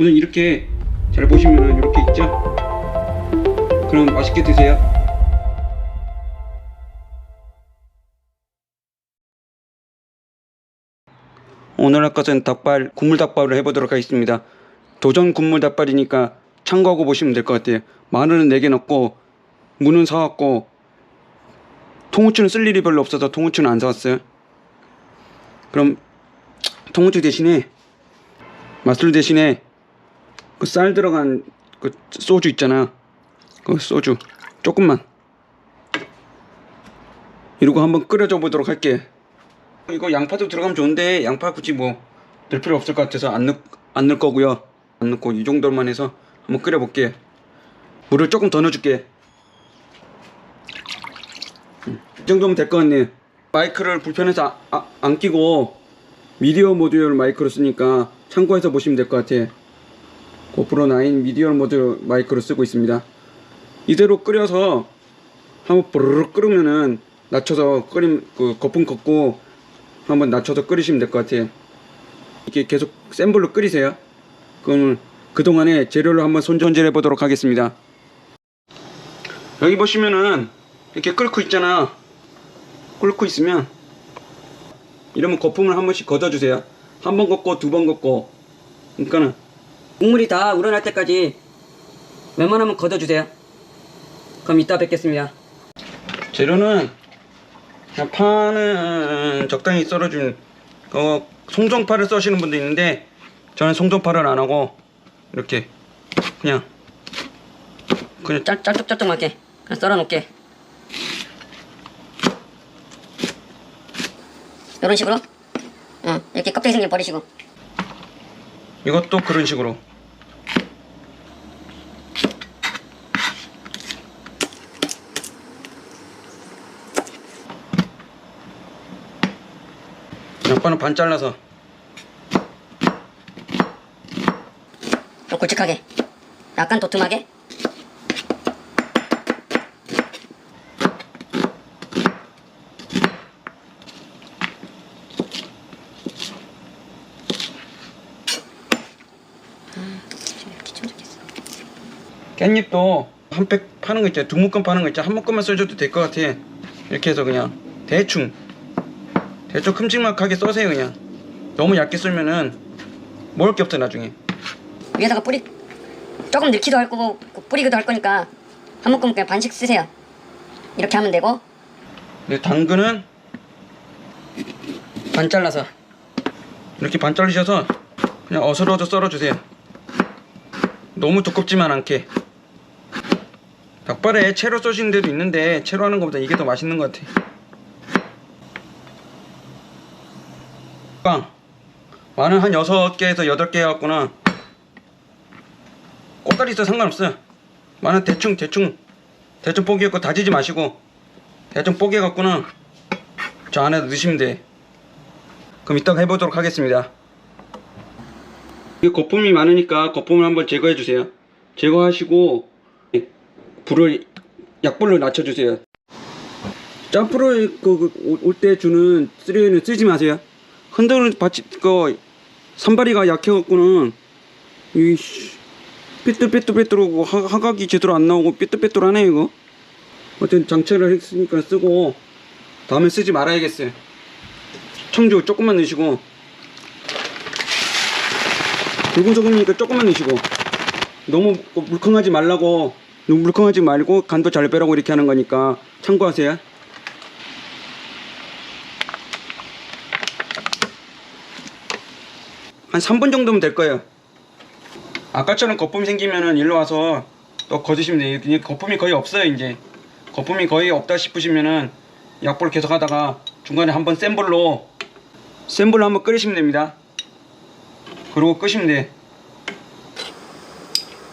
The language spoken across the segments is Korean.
오늘 이렇게 잘 보시면 이렇게 있죠? 그럼 맛있게 드세요. 오늘 할 것은 닭발, 국물 닭발을 해보도록 하겠습니다. 도전 국물 닭발이니까 참고하고 보시면 될 것 같아요. 마늘은 4개 넣고, 무는 사왔고, 통후추는 쓸 일이 별로 없어서 통후추는 안 사왔어요. 그럼 통후추 대신에 맛술 대신에 그 쌀 들어간 그 소주 있잖아. 그 소주 조금만. 이러고 한번 끓여줘 보도록 할게. 이거 양파도 들어가면 좋은데 양파 굳이 뭐 넣을 필요 없을 것 같아서 안 넣, 안 넣을 거고요. 안 넣고 이 정도만 해서 한번 끓여볼게. 물을 조금 더 넣어줄게. 음, 이 정도면 될 것 같네. 마이크를 불편해서 아, 아, 안 끼고 미디어 모듈 마이크로 쓰니까 참고해서 보시면 될 것 같아. 고프로 9 미디어 모드 마이크로 쓰고 있습니다. 이대로 끓여서 한번 부르르 끓으면은 낮춰서 끓임 그 거품 걷고 한번 낮춰서 끓이시면 될 것 같아요. 이렇게 계속 센 불로 끓이세요. 그럼 그 동안에 재료를 한번 손질해 보도록 하겠습니다. 여기 보시면은 이렇게 끓고 있잖아. 끓고 있으면 이러면 거품을 한 번씩 걷어주세요. 한 번 걷고 두 번 걷고. 그러니까는 국물이 다 우러날 때까지 웬만하면 걷어주세요. 그럼 이따 뵙겠습니다. 재료는 그냥 파는 적당히 썰어준 어, 송정파를 써시는 분도 있는데 저는 송정파를 안 하고 이렇게 그냥 그냥 짤, 짤쭉짤쭉하게 그냥 썰어 놓게 이런 식으로 응 이렇게 껍데기 생긴 버리시고 이것도 그런 식으로. 양파는 반 잘라서. 좀 굵직하게. 약간 도톰하게 음, 이렇게 좀 좋겠어. 깻잎도 한 팩 파는 거 있잖아 두 묶음 파는 거 있잖아 한 묶음만 써줘도 될 것 같아. 이렇게 해서 그냥 대충. 대충 큼직막하게 써세요 그냥. 너무 얇게 썰면은 먹을 게 없어 나중에. 위에다가 뿌리 조금 넣기도 할 거고 뿌리기도 할 거니까 한 묶음 그냥 반씩 쓰세요. 이렇게 하면 되고. 근데 당근은 반 잘라서. 이렇게 반 자르셔서 그냥 어스러져 썰어주세요. 너무 두껍지만 않게 닭발에 채로 써시는 데도 있는데 채로 하는 것보다 이게 더 맛있는 것 같아. 빵. 마늘 한 6개에서 8개 해갖구나. 꼬다리 있어 상관없어 마늘 대충 대충. 대충 뽀개갖고 다지지 마시고. 대충 뽀개갖고는 저 안에 넣으시면 돼. 그럼 이따가 해보도록 하겠습니다. 이 거품이 많으니까 거품을 한번 제거해 주세요. 제거하시고 불을 약불로 낮춰주세요. 짬프로 올때 주는 쓰레기는 쓰지 마세요. 흔들는 받치 그 산발이가 약해갖고는 이 삐뚤삐뚤삐뚤하고 하- 하각이 제대로 안 나오고 삐뚤삐뚤하네 이거. 어쨌든 장착을 했으니까 쓰고 다음에 쓰지 말아야겠어요. 청주 조금만 넣으시고. 붉은 소금이니까 조금만 넣으시고. 너무 물컹하지 말라고 물컹하지 말고 간도 잘 빼라고 이렇게 하는 거니까 참고하세요. 한 3분 정도면 될 거예요. 아까처럼 거품이 생기면은 일로 와서 또 거두시면 돼요. 거품이 거의 없어요 이제. 거품이 거의 없다 싶으시면은 약불 계속 하다가 중간에 한번 센 불로 센 불로 한번 끓이시면 됩니다. 그리고 끄시면 돼.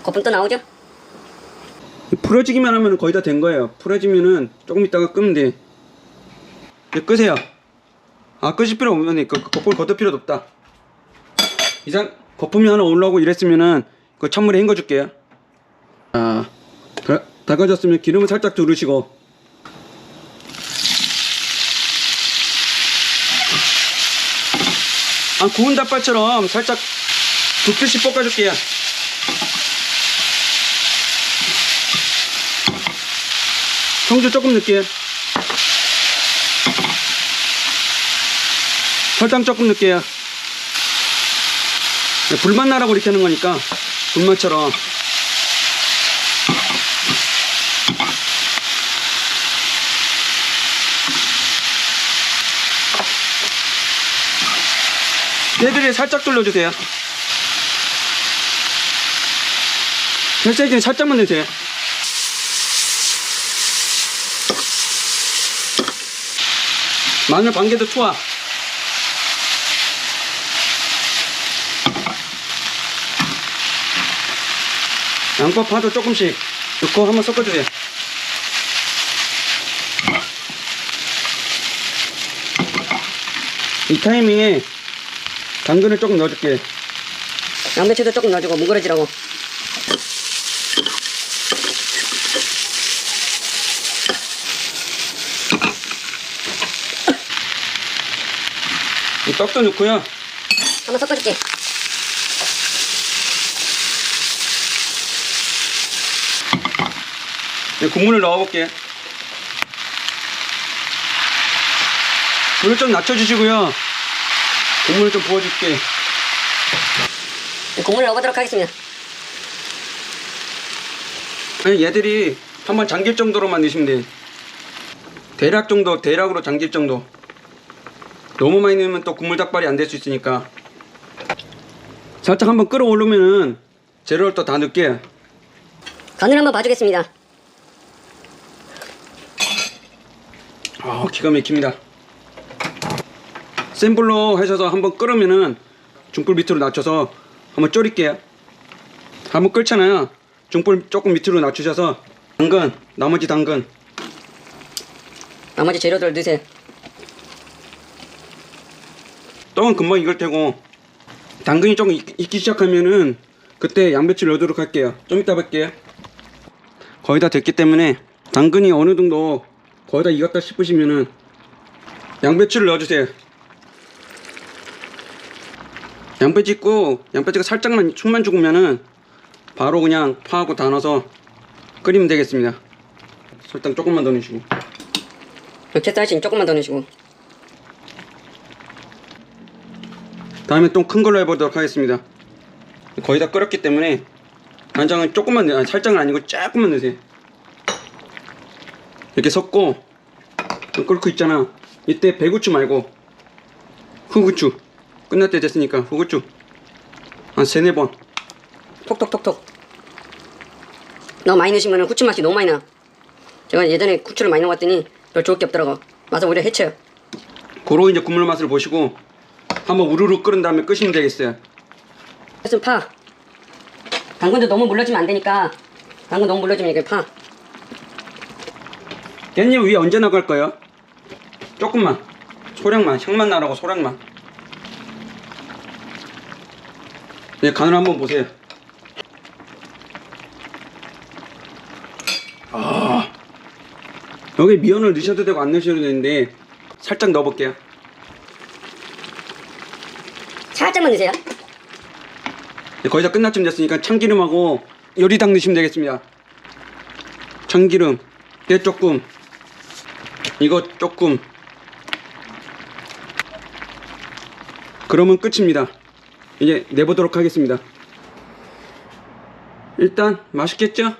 거품 또 나오죠? 풀어지기만 하면 거의 다 된 거예요. 풀어지면은 조금 있다가 끄면 돼. 이제 끄세요. 아 끄실 필요 없네 그, 그 거품을 걷을 필요도 없다. 이상 거품이 하나 올라오고 이랬으면은 그 찬물에 헹궈 줄게요. 아 달- 달궈졌으면 기름을 살짝 두르시고. 아 구운 닭발처럼 살짝 붓듯이 볶아줄게요. 청주 조금 넣을게요. 설탕 조금 넣을게요. 네, 불맛 나라고 이렇게 하는 거니까 불맛처럼 얘들이 살짝 돌려주세요. 살짝이 살짝만 넣으세요. 마늘 반 개도 투하. 양파 파도 조금씩 넣고 한번 섞어주세요. 이 타이밍에 당근을 조금 넣어줄게. 양배추도 조금 넣어주고 뭉그러지라고. 떡도 넣고요. 한번 섞어줄게. 이 국물을 넣어볼게요. 불을 좀 낮춰주시고요. 국물을 좀 부어줄게. 국물 넣어보도록 하겠습니다. 얘들이 한번 잠길 정도로만 넣으시면 돼. 대략 정도, 대략으로 잠길 정도. 너무 많이 넣으면 또 국물 닭발이 안 될 수 있으니까. 살짝 한번 끓어오르면은 재료를 또 다 넣을게요. 간을 한번 봐주겠습니다. 아, 기가 막힙니다. 센 불로 하셔서 한번 끓으면은 중불 밑으로 낮춰서 한번 졸일게요. 한번 끓잖아요. 중불 조금 밑으로 낮추셔서 당근, 나머지 당근, 나머지 재료들 넣으세요. 떡은 금방 익을 테고 당근이 조금 익, 익기 시작하면은 그때 양배추를 넣도록 할게요. 좀 이따 뵐게요. 거의 다 됐기 때문에 당근이 어느 정도 거의 다 익었다 싶으시면은 양배추를 넣어주세요. 양배추 있고 양배추가 살짝만 축만 죽으면은 바로 그냥 파하고 다 넣어서 끓이면 되겠습니다. 설탕 조금만 더 넣으시고 이렇게 쌀씬 조금만 더 넣으시고. 다음에 또 큰 걸로 해보도록 하겠습니다. 거의 다 끓였기 때문에 간장은 조금만 넣, 아니 살짝은 아니고 조금만 넣으세요. 이렇게 섞고 좀 끓고 있잖아. 이때 배구추 말고 후구추 끝날 때 됐으니까 후구추 한 세네 번. 톡톡톡톡. 너무 많이 넣으시면 후추 맛이 너무 많이 나. 제가 예전에 후추를 많이 넣었더니 별 좋을 게 없더라고. 맛을 오히려 해쳐요. 고로 이제 국물 맛을 보시고 한번 우르르 끓은 다음에 끄시면 되겠어요. 무슨 파. 당근도 너무 물러지면 안 되니까 당근 너무 물러지면 이게 파. 깻잎 위에 언제 나갈 거예요? 조금만 소량만 향만 나라고 소량만 네 간을 한번 보세요 아 여기 미연을 넣으셔도 되고 안 넣으셔도 되는데 살짝 넣어볼게요 살짝만 넣으세요. 네, 거의 다 끝날쯤 됐으니까 참기름하고 요리당 넣으시면 되겠습니다. 참기름 깨 조금. 이거 조금. 그러면 끝입니다. 이제 내보도록 하겠습니다. 일단 맛있겠죠?